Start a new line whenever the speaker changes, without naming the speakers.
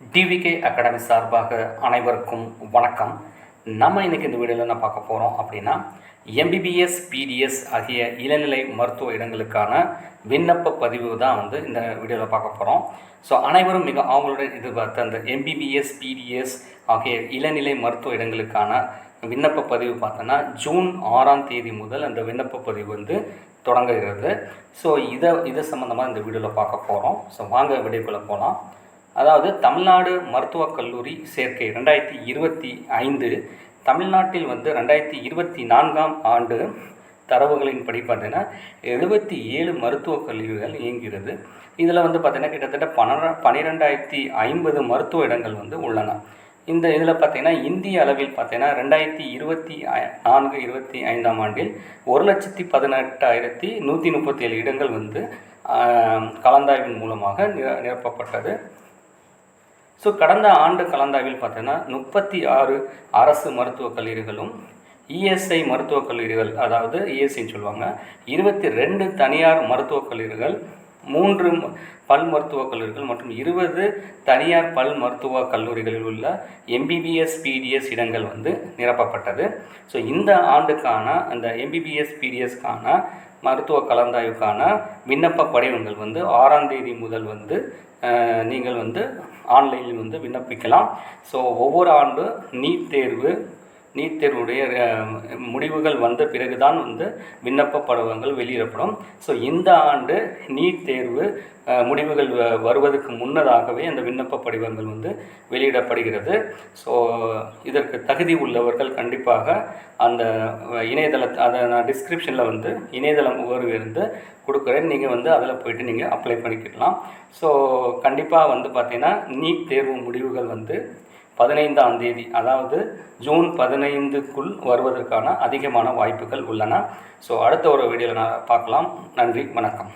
TVK academy சார்பாக அனைவருக்கும் வணக்கம். நம்ம இன்றைக்கி இந்த வீடியோவில் என்ன பார்க்க போகிறோம் அப்படின்னா எம்பிபிஎஸ் பிடிஎஸ் ஆகிய இளநிலை மருத்துவ இடங்களுக்கான விண்ணப்ப பதிவு தான் வந்து இந்த வீடியோவில் பார்க்க போகிறோம் ஸோ அனைவரும் மிக அவங்களுடன் எதிர்பார்த்த அந்த எம்பிபிஎஸ் பிடிஎஸ் ஆகிய இளநிலை மருத்துவ இடங்களுக்கான விண்ணப்ப பதிவு பார்த்தோன்னா ஜூன் ஆறாம் தேதி முதல் அந்த விண்ணப்ப பதிவு வந்து தொடங்குகிறது. ஸோ இதை இதை சம்மந்தமாக இந்த வீடியோவில் பார்க்க போகிறோம் ஸோ வாங்க வீடியோக்குள்ளே போகலாம் அதாவது தமிழ்நாடு மருத்துவக் கல்லூரி சேர்க்கை ரெண்டாயிரத்தி இருபத்தி ஐந்து தமிழ்நாட்டில் வந்து ரெண்டாயிரத்தி இருபத்தி நான்காம் ஆண்டு தரவுகளின் படி பார்த்தீங்கன்னா எழுபத்தி ஏழு மருத்துவக் கல்லூரிகள் இயங்குகிறது. இதில் வந்து பார்த்திங்கன்னா கிட்டத்தட்ட பன்னிர பன்னிரெண்டாயிரத்தி ஐம்பது மருத்துவ இடங்கள் வந்து உள்ளன. இந்த இதில் பார்த்திங்கன்னா இந்திய அளவில் பார்த்தீங்கன்னா ரெண்டாயிரத்தி இருபத்தி ஐ- நான்கு இருபத்தி ஐந்தாம் ஆண்டில் ஒரு லட்சத்தி பதினெட்டாயிரத்தி நூற்றி முப்பத்தி ஏழு இடங்கள் வந்து கலந்தாய்வின் மூலமாக நிர நிரப்பப்பட்டது. ஸோ கடந்த ஆண்டு கலந்தாய்வில் பார்த்தீங்கன்னா முப்பத்தி ஆறு அரசு மருத்துவக் கல்லூரிகளும் இஎஸ்ஐ மருத்துவக் கல்லூரிகள் அதாவது இஎஸ்ஐன்னு சொல்லுவாங்க இருபத்தி ரெண்டு தனியார் மருத்துவக் கல்லூரிகள் மூன்று பல் மருத்துவக் கல்லூரிகள் மற்றும் இருபது தனியார் பல் மருத்துவக் கல்லூரிகளில் உள்ள எம்பிபிஎஸ் பிடிஎஸ் இடங்கள் வந்து நிரப்பப்பட்டது. ஸோ இந்த ஆண்டுக்கான அந்த எம்பிபிஎஸ் பிடிஎஸ்க்கான மருத்துவ கலந்தாய்வுக்கான விண்ணப்ப படிவங்கள் வந்து ஆறாம் தேதி முதல் வந்து நீங்கள் வந்து ஆன்லைனில் வந்து விண்ணப்பிக்கலாம். ஸோ ஒவ்வொரு ஆண்டு நீட் தேர்வு நீட் தேர்வுடைய முடிவுகள் வந்த பிறகுதான் வந்து விண்ணப்ப படவங்கள் வெளியிடப்படும். ஸோ இந்த ஆண்டு நீட் தேர்வு முடிவுகள் வ- வருவதற்கு முன்னதாகவே அந்த விண்ணப்ப படிவங்கள் வந்து வெளியிடப்படுகிறது. ஸோ இதற்கு தகுதி உள்ளவர்கள் கண்டிப்பாக அந்த இணையதளத்தை இணையதள அதை நான் டிஸ்கிரிப்ஷனில் வந்து இணையதள முகவரி இருந்து கொடுக்குறேன். நீங்கள் வந்து அதில் போயிட்டு நீங்கள் அப்ளை பண்ணிக்கலாம் ஸோ கண்டிப்பாக வந்து பார்த்திங்கன்னா நீட் தேர்வு முடிவுகள் வந்து பதினைந்தாம் தேதி அதாவது ஜூன் பதினைந்துக்குள் வருவதற்கான அதிகமான வாய்ப்புகள் உள்ளன. ஸோ அடுத்த ஒரு வீடியோவில் நான் பார்க்கலாம். நன்றி வணக்கம்.